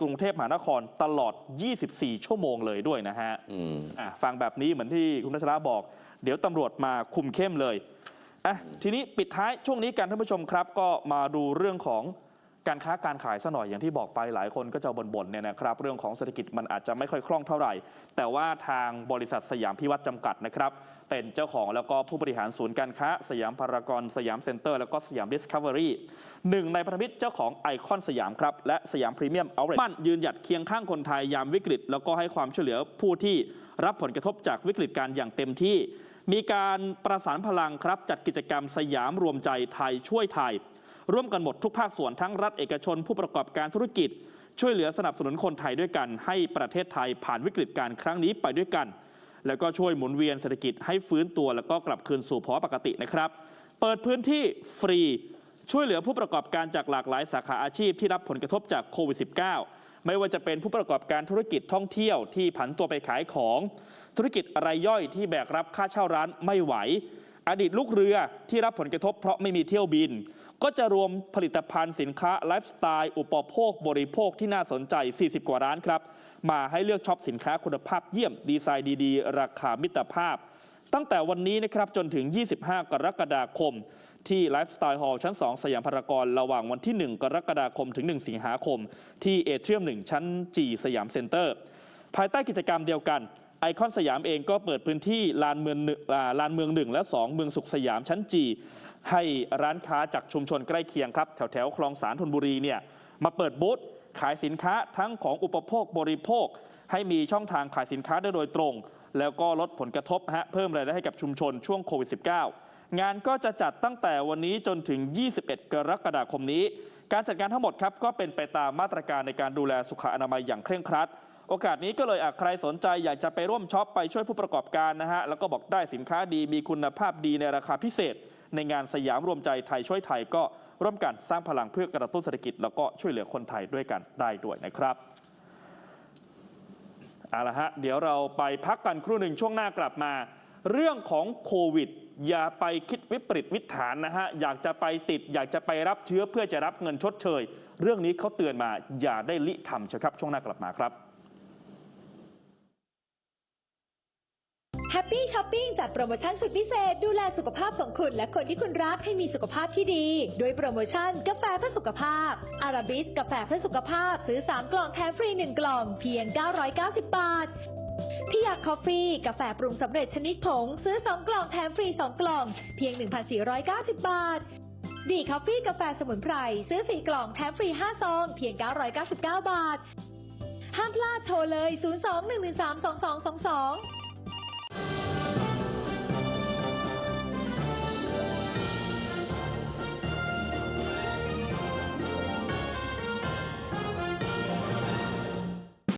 กรุงเทพมหานครตลอด 24 ชั่วโมงเลยด้วยนะฮะอืมอะฟังแบบนี้เหมือนที่คุณนัชระบอก เดี๋ยวตำรวจมาคุมเข้มเลยอะทีนี้ปิดท้ายช่วงนี้กันท่านผู้ชมครับ ก็มาดูเรื่องของ การค้าการขายซะหน่อยอย่างที่บอกไปหลายคนก็จะบ่นๆเนี่ยนะครับเรื่องของเศรษฐกิจมันอาจจะไม่ค่อยคล่องเท่าไหร่ แต่ว่าทางบริษัทสยามพิวัตรจำกัดนะครับเป็นเจ้าของแล้วก็ผู้บริหารศูนย์การค้า สยามพารากอนสยามเซ็นเตอร์แล้วก็สยามดิสคัฟเวอรี่หนึ่งในพันธมิตรเจ้าของไอคอนสยามครับ และสยามพรีเมียมเอาท์มั่นยืนหยัดเคียงข้างคนไทยยามวิกฤต แล้วก็ให้ความช่วยเหลือผู้ที่รับผลกระทบจากวิกฤตการอย่างเต็มที่ มีการประสานพลังครับจัดกิจกรรมสยามรวมใจไทยช่วยไทย ร่วมกันหมดทุกภาคส่วนทั้งรัฐเอกชนผู้ประกอบการธุรกิจ ช่วยเหลือสนับสนุนคนไทยด้วยกัน ให้ประเทศไทยผ่านวิกฤตการครั้งนี้ไปด้วยกัน แล้วก็ช่วยหมุนเวียนเศรษฐกิจให้ฟื้นตัวแล้วก็กลับคืนสู่ภาวะปกตินะครับ เปิดพื้นที่ฟรีช่วยเหลือผู้ประกอบการจากหลากหลายสาขาอาชีพที่รับผลกระทบจากโควิด -19 ไม่ว่าจะเป็นผู้ประกอบการธุรกิจท่องเที่ยวที่ผันตัวไปขายของ ธุรกิจรายย่อยที่แบกรับค่าเช่าร้านไม่ไหว อดีตลูกเรือที่รับผลกระทบเพราะไม่มีเที่ยวบิน ก็จะรวมผลิตภัณฑ์สินค้าไลฟ์สไตล์อุปโภค บริโภคที่น่าสนใจ 40 กว่าร้านครับ มาให้เลือกช็อปสินค้าคุณภาพเยี่ยมดีไซน์ดีๆ ราคามิตรภาพ ตั้งแต่วันนี้นะครับจนถึง 25 กรกฎาคม ที่ไลฟ์สไตล์ฮอลล์ชั้น 2 สยามพารากอนระหว่างวันที่ 1 กรกฎาคมถึง 1 สิงหาคม ที่เอเทียม 1 ชั้นจีสยามเซ็นเตอร์ ภายใต้กิจกรรมเดียวกัน ไอคอนสยามเองก็เปิดพื้นที่ลานเมืองหนึ่งอ่าลานเมืองหนึ่งและ 2 เมืองสุขสยามชั้นจีให้ร้านค้าจากชุมชนใกล้เคียงครับ แถวแถวคลองสารธนบุรีเนี่ยมาเปิดบูธขายสินค้าทั้งของอุปโภคบริโภค ให้มีช่องทางขายสินค้าได้โดยตรง แล้วก็ลดผลกระทบฮะเพิ่มรายได้ให้กับชุมชนช่วงโควิด -19 งานก็จะจัดตั้งแต่วันนี้จนถึง 21 กรกฎาคมนี้ การจัดงานทั้งหมดครับก็เป็นไปตามมาตรการในการดูแลสุขอนามัยอย่างเคร่งครัด โอกาสนี้ก็เลยใครสนใจอยากจะไปร่วมช็อปไปช่วยผู้ประกอบการนะฮะแล้วก็บอกได้สินค้าดีมีคุณภาพดีในราคาพิเศษ ในงานสยามรวมใจไทยช่วยไทยก็ร่วมกันสร้างพลังเพื่อกระตุ้นเศรษฐกิจ แล้วก็ช่วยเหลือคนไทยด้วยกันได้ด้วยนะครับเอาละฮะเดี๋ยวเราไปพักกันครู่หนึ่งช่วงหน้ากลับมา เรื่องของโควิด อย่าไปคิดวิปริตวิถานนะฮะอยากจะไปติด อยากจะไปรับเชื้อเพื่อจะรับเงินชดเชย เรื่องนี้เขาเตือนมาอย่าได้ลิทำเชยวครับช่วงหน้ากลับมาครับ แฮปปี้ช้อปปิ้งจัดโปรโมชั่นสุดพิเศษ ดูแลสุขภาพของคุณและคนที่คุณรักให้มีสุขภาพที่ดีด้วยโปรโมชั่นกาแฟเพื่อสุขภาพ อาราบิสกาแฟเพื่อสุขภาพ ซื้อ 3 กล่องแถมฟรี 1 กล่อง เพียง 990 บาทพี่ยาคอฟฟี่ กาแฟปรุงสำเร็จชนิดผง ซื้อ 2 กล่องแถมฟรี 2 กล่อง เพียง 1,490 บาทดีคอฟฟี่กาแฟสมุนไพรซื้อ 4 กล่องแถมฟรี 5 ซอง เพียง 999 บาทห้ามพลาดโทรเลย 02 113 2222